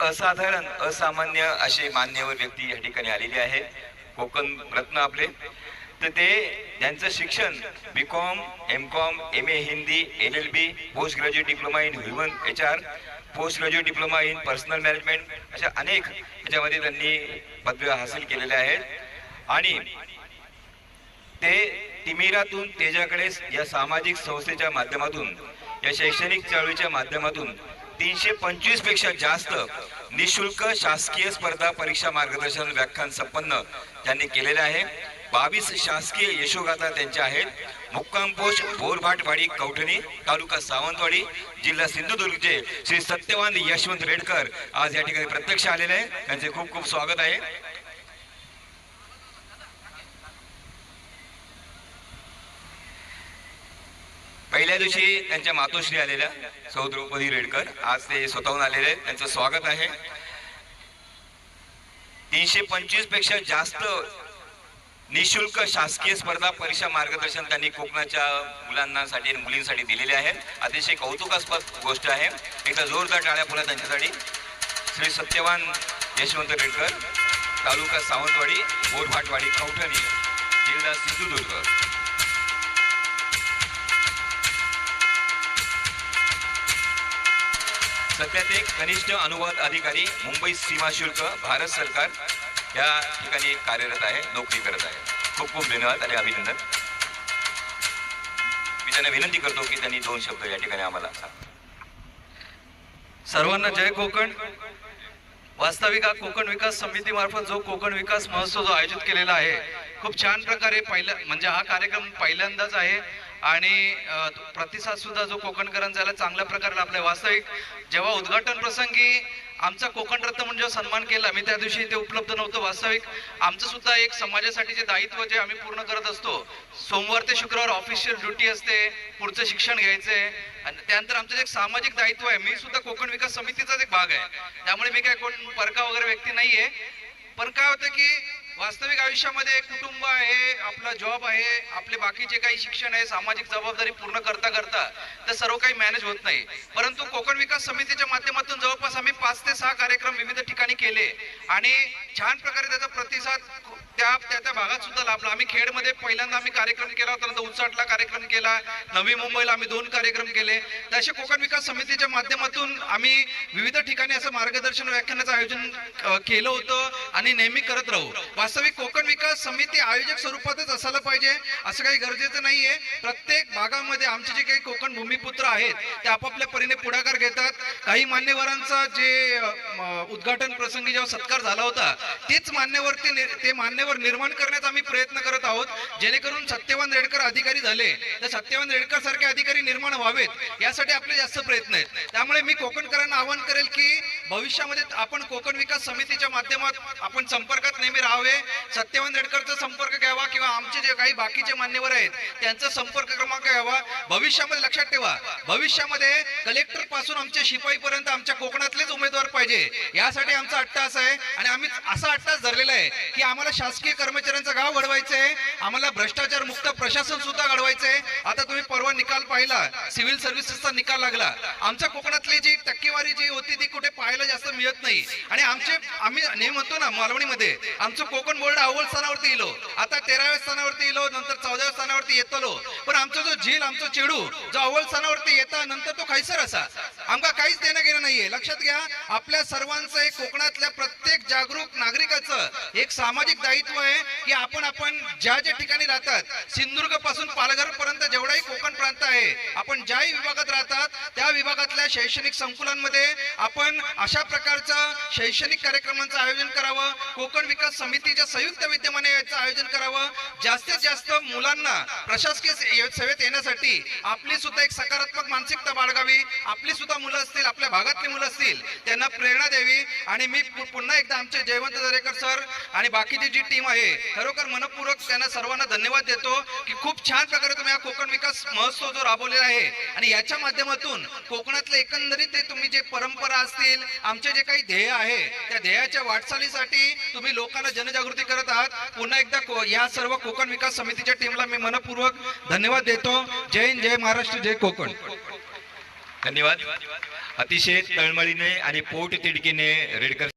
असाधारण असामान्य असे मान्यवर व्यक्ती या ठिकाणी आलेली आहे कोकण रत्न आपले. तर ते त्यांचं शिक्षण B com M com M A Hindi L L B post graduate diploma in human H R post graduate diploma in personal management अशा अनेक याच्यामध्ये त्यांनी पदव्या हासिल केलेल्या आहेत. आणि ते तिमिरातून तेजाकडे या सामाजिक संस्थेच्या माध्यमातून या शैक्षणिक चळवळीच्या माध्यमातून तीनशे पंचवीसपेक्षा जास्त निशुल्क शासकीय स्पर्धा परीक्षा मार्गदर्शन व्याख्यान संपन्न त्यांनी केलेले आहे. बावीस शासकीय यशोगाथा त्यांच्या आहेत. मुक्कामपोष बोरभाटवाडी कवठणी तालुका सावंतवाडी जिल्हा सिंधुदुर्गचे श्री सत्यवान यशवंत रेडकर आज या ठिकाणी प्रत्यक्ष आलेले आहे. त्यांचे खूप खूप स्वागत आहे. पहिल्या दिवशी त्यांच्या मातोश्री आलेल्या सौ द्रौपदी रेडकर आज ते स्वतःहून आलेले आहेत. त्यांचं स्वागत आहे. तीनशे पंचवीसपेक्षा जास्त निशुल्क शासकीय स्पर्धा परीक्षा मार्गदर्शन त्यांनी कोकणाच्या मुलांनासाठी आणि मुलींसाठी दिलेले आहे अतिशय कौतुकास्पद गोष्ट आहे. एकदा जोरदार टाळ्या पुन्हा त्यांच्यासाठी. श्री सत्यवान यशवंत रेडकर तालुका सावंतवाडी बोरभाटवाडी कवठणी जिल्हा सिंधुदुर्ग. सध्या ते कनिष्ठ अनुवाद अधिकारी मुंबई सीमा शुल्क भारत सरकार या ठिकाणी कार्यरत आहे नोकरी करत आहे. खूप खूप धन्यवाद आणि अभिनंदन. मी त्यांना विनंती करतो की त्यांनी दोन शब्द या ठिकाणी आम्हाला सर्वांना जय कोकण. वास्तविक हा कोकण विकास समितीमार्फत जो कोकण विकास महोत्सव जो आयोजित केलेला आहे खूप छान प्रकारे पहिल्या म्हणजे हा कार्यक्रम पहिल्यांदाच आहे. आणि प्रतिसाद सुद्धा जो कोकणकरांचा झाला चांगल्या प्रकारे लाभलाय. वास्तविक जेव्हा उद्घाटन प्रसंगी आमचा कोकण रत्न म्हणजे सन्मान केला मी त्या दिवशी ते उपलब्ध नव्हतं. वास्तविक आमचं सुद्धा एक समाजासाठी जे दायित्व जे आम्ही पूर्ण करत असतो सोमवार ते शुक्रवार ऑफिशियल ड्युटी असते पुढचं शिक्षण घ्यायचंय आणि त्यानंतर आमचं जे एक सामाजिक दायित्व आहे मी सुद्धा कोकण विकास समितीचाच एक भाग आहे. त्यामुळे मी काय कोण परका वगैरे व्यक्ती नाहीये. पण काय होतं की वास्तविक आयुष्यामध्ये कुटुंब आहे आपला जॉब आहे आपले बाकीचे काही शिक्षण आहे सामाजिक जबाबदारी पूर्ण करता करता तर सर्व काही मॅनेज होत नाही. परंतु कोकण विकास समितीच्या माध्यमातून जवळपास आम्ही पाच ते सहा कार्यक्रम विविध ठिकाणी केले. आणि छान प्रकारे त्याचा प्रतिसाद त्या त्या त्या भागात सुद्धा लाभला. आम्ही खेडमध्ये पहिल्यांदा आम्ही कार्यक्रम केला होता नंतर उंचाटला कार्यक्रम केला नवी मुंबईला आम्ही दोन कार्यक्रम केले. तर कोकण विकास समितीच्या माध्यमातून आम्ही विविध ठिकाणी असं मार्गदर्शन व्याख्यानाचं आयोजन केलं होतं आणि नेहमी करत राहू. वास्तविक कोकण विकास समिती आयोजक स्वरूपातच असायला पाहिजे असं काही गरजेचं नाहीये. प्रत्येक भागामध्ये आमचे जे काही कोकण भूमिपुत्र आहेत ते आपापल्या परीने पुढाकार घेतात. काही मान्यवरांचा जे उद्घाटन प्रसंगी जेव्हा सत्कार झाला होता तेच मान्यवर ते मान्यवर ते निर्माण करण्याचा आम्ही प्रयत्न करत आहोत. जेणेकरून सत्यवान रेडकर अधिकारी झाले. तर सत्यवान रेडकर सारखे अधिकारी निर्माण व्हावेत. यासाठी आपले जास्त प्रयत्न आहेत. त्यामुळे मी कोकणकरांना आवाहन करेल की भविष्यामध्ये आपण कोकण विकास समितीच्या माध्यमात आपण संपर्कात नेहमी राहावे. सत्यवान रेडकरचा संपर्क घ्यावा किंवा आमचे जे काही बाकीचे मान्यवर आहेत त्यांचा संपर्क क्रमांक घ्यावा. भविष्यामध्ये लक्षात ठेवा भविष्यामध्ये कलेक्टरपासून आमच्या शिपाई पर्यंत आमच्या कोकणातलेच उमेदवार पाहिजे. यासाठी आमचा अट्टास आहे आणि आम्ही असा अट्टास धरलेला आहे की आम्हाला शासकीय कर्मचाऱ्यांचं गाव घडवायचं आहे आम्हाला भ्रष्टाचार मुक्त प्रशासन सुद्धा घडवायचं आहे आता तुम्ही परवा निकाल पाहिला सिव्हिल सर्व्हिसेसचा निकाल लागला. आमच्या कोकणातली जी टक्केवारी जी होती ती कुठे पाहायला जास्त मिळत नाही. आणि आमचे आम्ही नेहमी म्हणतो ना मालवणीमध्ये आमचं कोकण बोर्ड अव्वल स्थानावरती येलो. आता तेराव्या स्थानावरती येलो नंतर चौदाव्या स्थानावरती येतलो. पण आमचा जो झील आमचा चेडू जो अव्वल स्थानावरती येता नंतर तो खैसर असा. आमका काहीच देणं घेणं नाहीये. लक्षात घ्या आपल्या सर्वांचं एक कोकणातल्या प्रत्येक जागरूक नागरिकाचं एक सामाजिक दायित्व आहे की आपण आपण ज्या ज्या ठिकाणी राहतात सिंधुदुर्गपासून पालघर पर्यंत जेवढाही कोकण प्रांत आहे आपण ज्याही विभागात राहतात त्या विभागातल्या शैक्षणिक संकुलांमध्ये आपण अशा प्रकारचं शैक्षणिक कार्यक्रमांचं आयोजन करावं कोकण विकास समितीच्या संयुक्त विद्यमाने याचं आयोजन करावं जास्तीत जास्त मुलांना प्रशासकीय सेवेत येण्यासाठी आपली सुद्धा एक सकारात्मक मानसिकता बाळगावी आपली सुद्धा मुलं असतील आपल्या भागातली मुलं असतील त्यांना प्रेरणा द्यावी. आणि मी पुन्हा एकदा आमचे जयवंत दरेकर सर आणि बाकीची जी टीम आहे खरोखर मनपूर्वक त्यांना सर्वांना धन्यवाद देतो की खूप छान प्रकारे तुम्ही हा कोकण विकास महोत्सव जो राबवलेला आहे आणि याच्या माध्यमातून कोकणातले एकंदरीत ते तुम्ही जे परंपरा असतील आमचे जे काही ध्येय आहे त्या ध्येयाच्या वाटचालीसाठी तुम्ही लोकांना जनजागृती करत आहात. पुन्हा एकदा को- या सर्व कोकण विकास समितीच्या टीमला मी मनपूर्वक धन्यवाद देतो. जय हिंद जय महाराष्ट्र जय कोकण. धन्यवाद. अतिशय तळमळीने आणि पोट तिडकीने रेडकर